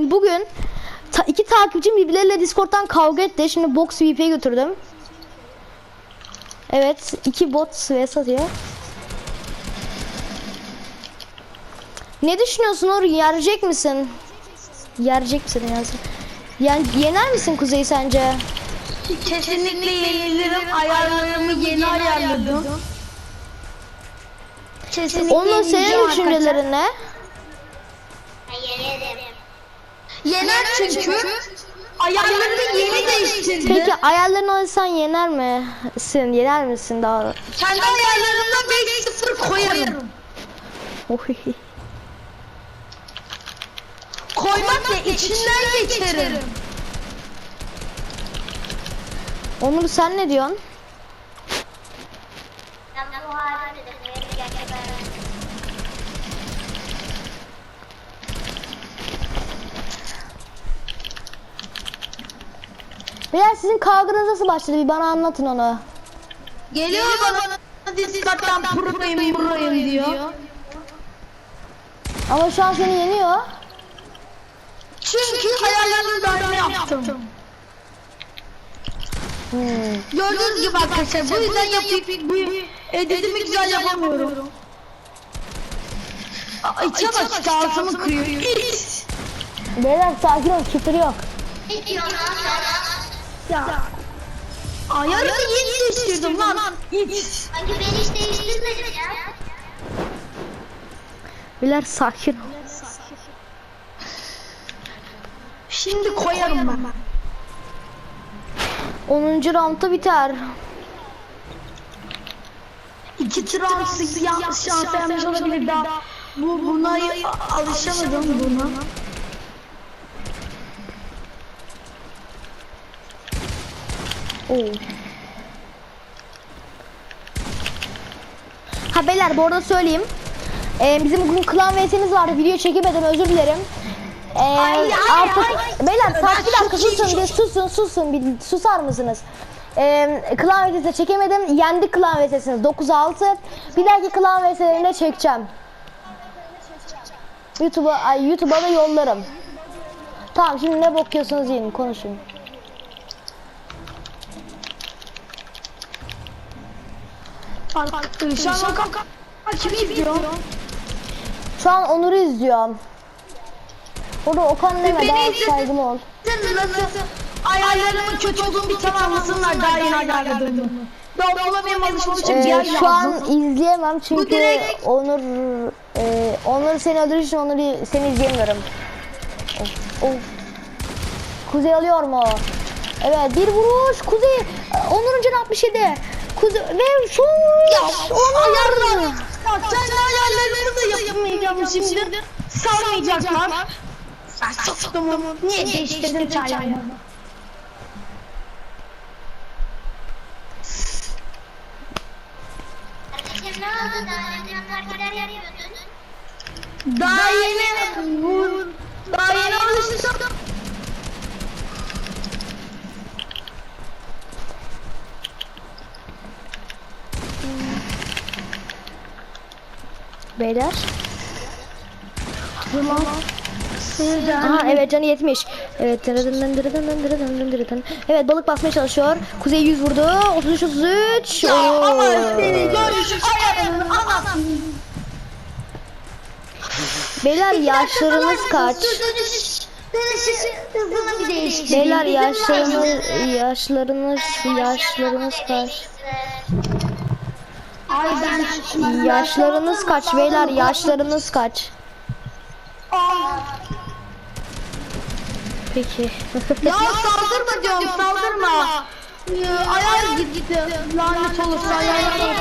Bugün iki takipçim birbirleriyle Discord'dan kavga etti. Şimdi Box VP'ye götürdüm. Evet, iki bot vs atıyor. Ne düşünüyorsun Uğur? Yerecek misin? Yerecek misin yazın? Yani yener misin Kuzey sence? Kesinlikle yenilirim. Ayarlarımı yeni ayarladım. Kesinlikle yenileceğim senin düşüncelerin ne? Yener çünkü ayarlarını yeni değiştirdim. Peki ayarlarını alırsan yener misin? Yener misin daha? Kendi ayarlarımda 5-0 koyarım. Oy. Koymakla içinden geçerim. Onur sen ne diyorsun? Beyler sizin kavganız nasıl başladı? Bir bana anlatın onu. Geliyor bana Discord'dan pro'yum pro'yum diyor. Ama şu an seni yeniyor. Çünkü ayarlarını da aynı yaptım. Hmm. Gördüğünüz gibi arkadaşlar bu yüzden yapayım bu editimi güzel yapamıyorum. Aa, İçe bak işte ağzımı kırıyor. Beyler sakin ol küfür yok. Ne diyorsun lan sen? Ya. Ayarını yeni değiştirdim lan. İç. Sanki ben hiç değiştirmedim ya. Beyler sakin ol. Şimdi koyarım ben. 10. roundda biter. İki trans yanlış şans yanlış olabilir daha. Bu buna alışamadım buna. Oo. Ha beyler bu arada söyleyeyim. Ee, bizim bugün klan VS'miz vardı. Video çekemedim özür dilerim. Ee, Ay, ay, artık ay. beyler saat bir dakika susun bir susun susun bir susar mısınız? Ee, klan VS'de çekemedim. Yendik klan VS'siniz 9-6. Bir dahaki klan VS'lerinde çekeceğim. YouTube'a ay YouTube'a da yollarım. Tamam şimdi ne bakıyorsunuz yiyin konuşun. Şu an kanka kimi izliyor? Şu an Onur'u izliyorum. Orada Okan deme daha saygılı ol. Nasıl ayarlarımın kötü olduğunu bir tamamlasınlar daha yeni ayarladığımı. Buna benim alışmam için Ee, şu an izleyemem çünkü Onur e, Onur seni öldürdüğü için Onur'u seni izleyemiyorum. Of, of. Kuzey alıyor mu? Evet bir vuruş Kuzey. Onur'un canı 67. Kuzey ve şu Ayarlar. Onur. Ya kendi ayarlarımı da yapamayacağım şimdi. Salmayacaklar. Ben sıktım onu. Niye değiştirdim oldu daha yeni daha yeni alıştım. Beyler. Zaman. Aha evet canı 70. Evet. Evet balık basmaya çalışıyor. Kuzey 100 vurdu. 33 33. Ya ama seni anasını. Beyler yaşlarınız kaç? Hızını bir. Beyler yaşlarınız yaşlarınız yaşlarınız kaç? Ay ben Yaşlarınız kaç beyler yaşlarınız kaç? Peki. Ya saldırma diyorum saldırma. Ee, Ayar gitti. Lanet olursa ayar.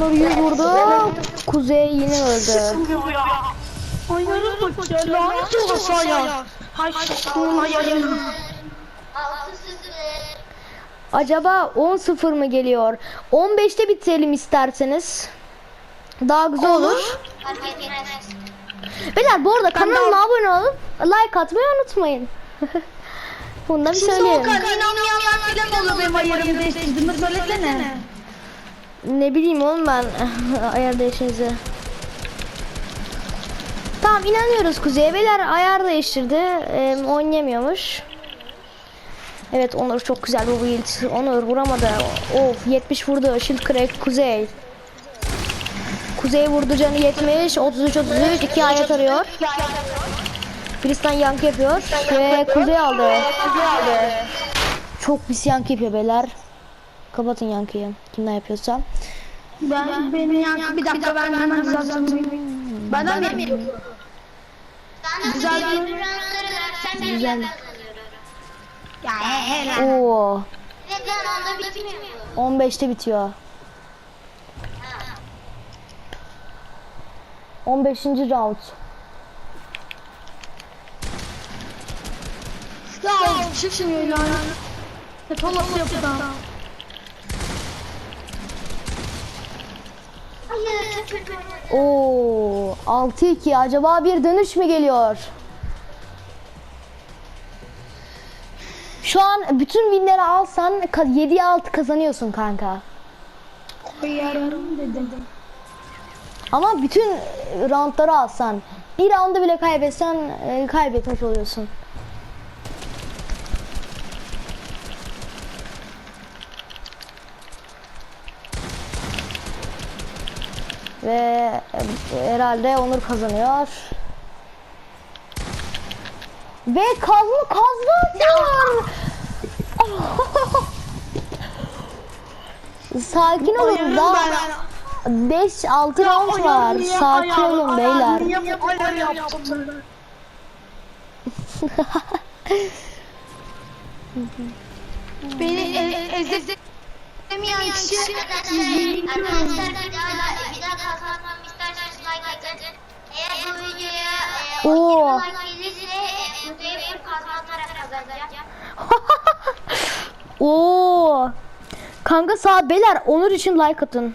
Ne yapayım? Evet Onur 100 vurdu. Kuzey yine öldü. Ayarı bak lanet olursa ayar. Hay ayarım. Acaba 10-0 mı geliyor? 15'te bitirelim isterseniz. Daha güzel olur. Etmez. Beyler bu arada kanalıma abone olup like atmayı unutmayın. Bunu da bir Şimdi o söyleyelim. kadar inanmayanlar falan olur benim ayarımı değiştirdiğimi söylesene. Ne bileyim oğlum ben ayar değişinizi. Tamam inanıyoruz Kuzey'e. Beyler ayar değiştirdi. Ee, oynayamıyormuş. Evet Onur çok güzel bu build. Onur vuramadı. Of 70 vurdu. Shield crack Kuzey. Kuzey vurdu canı 70. 33 33 2 ayet arıyor. Kristan yankı yapıyor ve Kuzey aldı. Çok pis yankı yapıyor beyler. Kapatın yankıyı. Kimden yapıyorsa. Ben beni yankı bir dakika ben hemen düzelteceğim. Benden mi yapıyor? Sana Güzel ben Güzel. Ya he he lan. Oo, Ve ben onda bitmiyor. 15'te bitiyor. 15. round. Ya çıkmıyor ya. Hep olası yapıdan. Hayır çok kötü oynadım. Oo, 6-2. Acaba bir dönüş mü geliyor? Şu an bütün winleri alsan 7'ye 6 kazanıyorsun kanka. Koyarım dedim. Ama bütün roundları alsan bir roundu bile kaybetsen e, kaybetmiş oluyorsun. Ve e, herhalde Onur kazanıyor. Ve kazma kazma atıyor. Sakin olun daha 5-6 round var. Sakin olun beyler. Beni e- ezemeyen kişi Arkadaşlar, kazanacağım. Oo. Kanka sağ beyler Onur için like atın.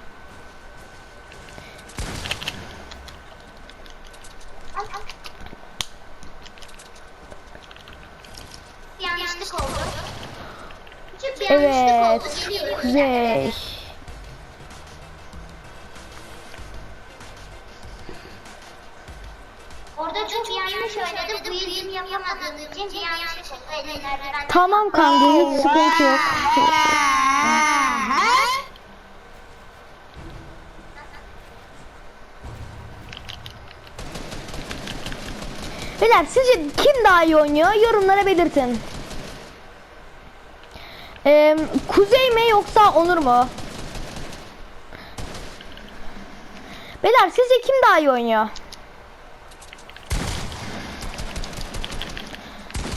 Yanlışlık oldu. Yanlışlık Evet. oldu. Geliyor. Tamam kanka hiç sıkıntı yok. Beyler sizce kim daha iyi oynuyor? Yorumlara belirtin. Ee, Kuzey mi yoksa Onur mu? Beyler sizce kim daha iyi oynuyor?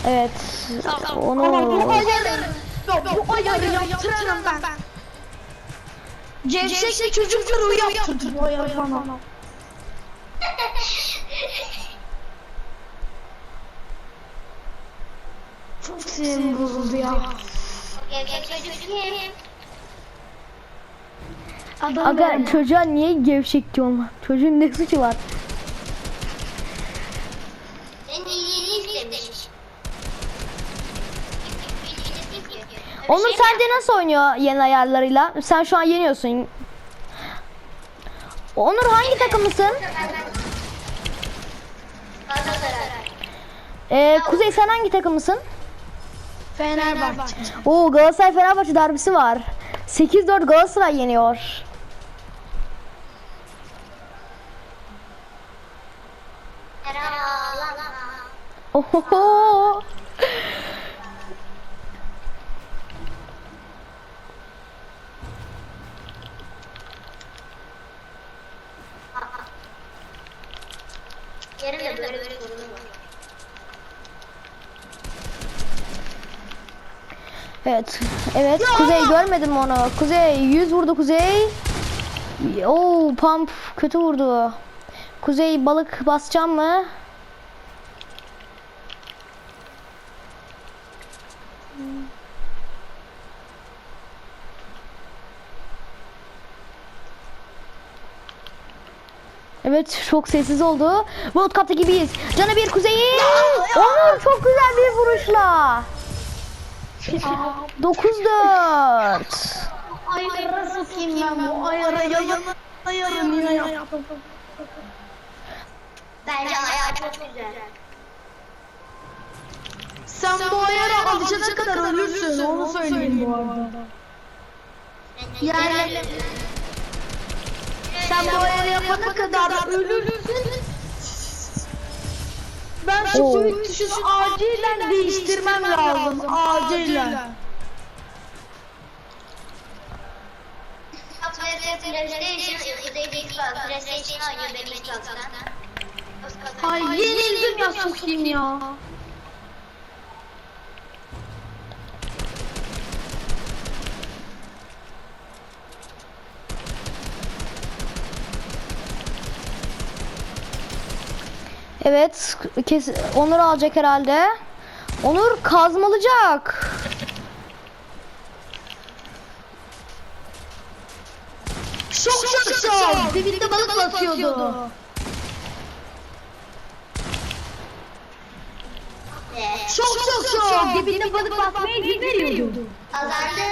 Evet. Ama bu ayarı, bu ayarı yaptırırım ben. Gevşekli çocukları yaptırdı bu ayarı bana. Çok sinirim bozuldu ya. Aga çocuğa niye gevşek diyorum? Çocuğun ne suçu var? Onur sence nasıl oynuyor yeni ayarlarıyla? Sen şu an yeniyorsun. Onur hangi takımlısın? Ee, Kuzey sen hangi takımlısın? Fenerbahçe. Oo Galatasaray Fenerbahçe derbisi var. 8-4 Galatasaray yeniyor. Oho. Yarın da böyle bir sorunum var. Evet. Evet Kuzey görmedim onu. Kuzey 100 vurdu Kuzey. Oo pump kötü vurdu. Kuzey balık basacağım mı? Evet çok sessiz oldu. World Cup'ta gibiyiz. Canı bir kuzeyi. Onur çok güzel bir vuruşla. 9-4. Ayara sokayım ben bu ayara yalan. Ayarım yine yaptım. Bence ayağı çok güzel. Sen bu ayara alışana kadar ölürsün onu söyleyeyim bu arada. Yani sen bu ayarı yapana kadar ölürsün. Ben şu tuşunu acilen değiştirmem lazım. Acilen. Ay yenildim ya sokayım ya. Evet kes Onur alacak herhalde. Onur kazmalayacak. Şok şok şok. Dibinde balık basıyordu. Şok şok şok. Dibinde balık basmayı bilmiyordu. Kazandım.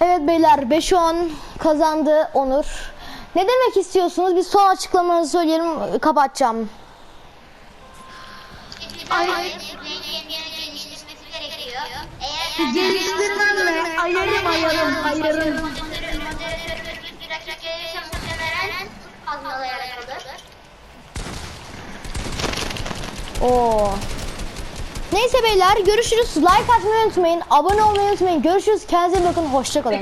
Evet beyler 5-10 kazandı Onur. Ne demek istiyorsunuz? Bir son açıklamanızı söyleyelim kapatacağım. Ay. geliştirmesi gerekiyor. Eğer Geliştirmem mi? Ayarım ayarım ayarım. Oo. Neyse beyler görüşürüz. Like atmayı unutmayın. Abone olmayı unutmayın. Görüşürüz. Kendinize bakın. Hoşçakalın.